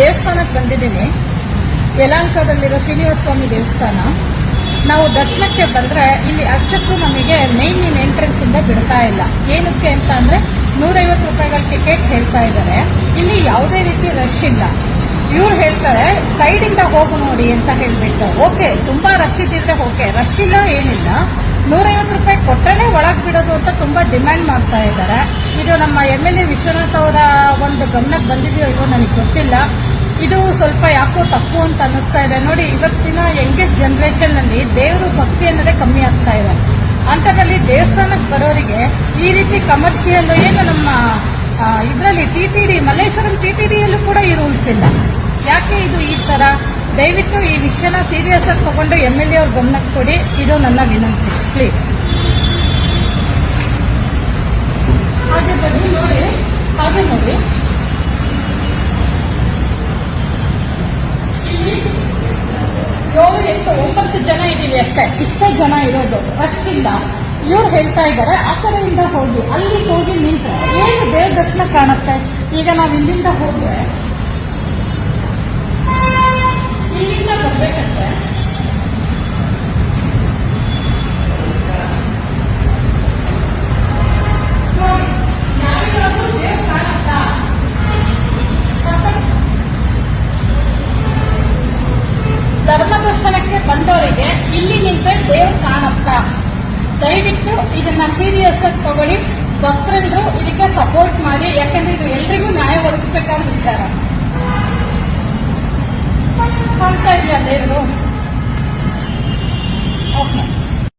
ದೇವಸ್ಥಾನಕ್ಕೆ ಬಂದಿದ್ದೀನಿ. ಯಲಾಂಕದಲ್ಲಿರೋ ಶ್ರೀನಿವಾಸ ಸ್ವಾಮಿ ದೇವಸ್ಥಾನ. ನಾವು ದರ್ಶನಕ್ಕೆ ಬಂದ್ರೆ ಇಲ್ಲಿ ಅರ್ಚಕರು ನಮಗೆ ಮೇನ್ ಇನ್ ಎಂಟ್ರೆನ್ಸ್ ಇಂದ ಬಿಡ್ತಾ ಇಲ್ಲ. ಏನಕ್ಕೆ ಅಂತ ಅಂದ್ರೆ ನೂರೈವತ್ತು ರೂಪಾಯಿಗಳ ಟಿಕೆಟ್ ಹೇಳ್ತಾ ಇದ್ದಾರೆ. ಇಲ್ಲಿ ಯಾವುದೇ ರೀತಿ ರಶ್ ಇಲ್ಲ. ಇವ್ರು ಹೇಳ್ತಾರೆ ಸೈಡ್ ಇಂದ ಹೋಗು ನೋಡಿ ಅಂತ ಹೇಳ್ಬಿಟ್ಟು. ಓಕೆ ತುಂಬಾ ರಶ್ ಇದ್ದಿದ್ರೆ ಓಕೆ ರಶ್ ಇಲ್ಲ, ಏನಿಲ್ಲ. ನೂರೈವತ್ತು ರೂಪಾಯಿ ಕೊಟ್ಟರೆ ಒಳಗೆ ಬಿಡೋದು ಅಂತ ತುಂಬಾ ಡಿಮ್ಯಾಂಡ್ ಮಾಡ್ತಾ ಇದ್ದಾರೆ. ಇದು ನಮ್ಮ ಎಂ ಎಲ್ ಎ ವಿಶ್ವನಾಥ್ ಅವರ ಒಂದು ಗಮನಕ್ಕೆ ಬಂದಿದೆಯೋ ಇಲ್ವೋ ನನಗೆ ಗೊತ್ತಿಲ್ಲ. ಇದು ಸ್ವಲ್ಪ ಯಾಕೋ ತಪ್ಪು ಅಂತ ಅನ್ನಿಸ್ತಾ ಇದೆ. ನೋಡಿ, ಇವತ್ತಿನ ಯಂಗೆಸ್ಟ್ ಜನರೇಷನ್ ಅಲ್ಲಿ ದೇವರು ಭಕ್ತಿ ಅನ್ನೋದೇ ಕಮ್ಮಿ ಆಗ್ತಾ ಇದೆ. ಅಂಥದ್ರಲ್ಲಿ ದೇವಸ್ಥಾನಕ್ಕೆ ಬರೋರಿಗೆ ಈ ರೀತಿ ಕಮರ್ಷಿಯಲ್ ಏನು ನಮ್ಮ ಇದರಲ್ಲಿ T T D, Malleshwaram T T ಡಿಯಲ್ಲೂ ಕೂಡ ಈ ರೂಲ್ಸ್ ಇಲ್ಲ. ಯಾಕೆ ಇದು ಈ ತರ? ದಯವಿಟ್ಟು ಈ ವಿಷಯನ ಸೀರಿಯಸ್ ಆಗಿ ತಗೊಂಡು ಎಂ ಎಲ್ ಎ ಅವ್ರ ಗಮನಕ್ಕೆ ಕೊಡಿ. ಇದು ನನ್ನ ವಿನಂತಿ. ಪ್ಲೀಸ್ ಹಾಗೆ ಬನ್ನಿ ನೋಡಿ, ಹಾಗೆ ನೋಡಿ. ಏಳು ಎಂಟು ಒಂಬತ್ತು ಜನ ಇದ್ದೀವಿ ಅಷ್ಟೇ. ಇಷ್ಟೇ ಜನ ಇರೋದು. ರಶ್ ಇಲ್ಲ ಇವ್ರು ಹೇಳ್ತಾ ಇದ್ದಾರೆ, ಆ ಕಡೆಯಿಂದ ಹೋಗಿ. ಅಲ್ಲಿ ಹೋಗಿ ನಿಂತ್ರೆ, ಏನು ದೇವ್ರ ದರ್ಶನ ಕಾಣುತ್ತೆ? ಈಗ ನಾವು ಇಲ್ಲಿಂದ ಹೋದ್ರೆ ಬಂದವರಿಗೆ ಇಲ್ಲಿ ನಿಂತ ದೇವ್ರು ಕಾಣುತ್ತಾ? ದಯವಿಟ್ಟು ಇದನ್ನ ಸೀರಿಯಸ್ ಆಗಿ ತಗೊಳ್ಳಿ. ಭಕ್ತರೆಲ್ಲರೂ ಇದಕ್ಕೆ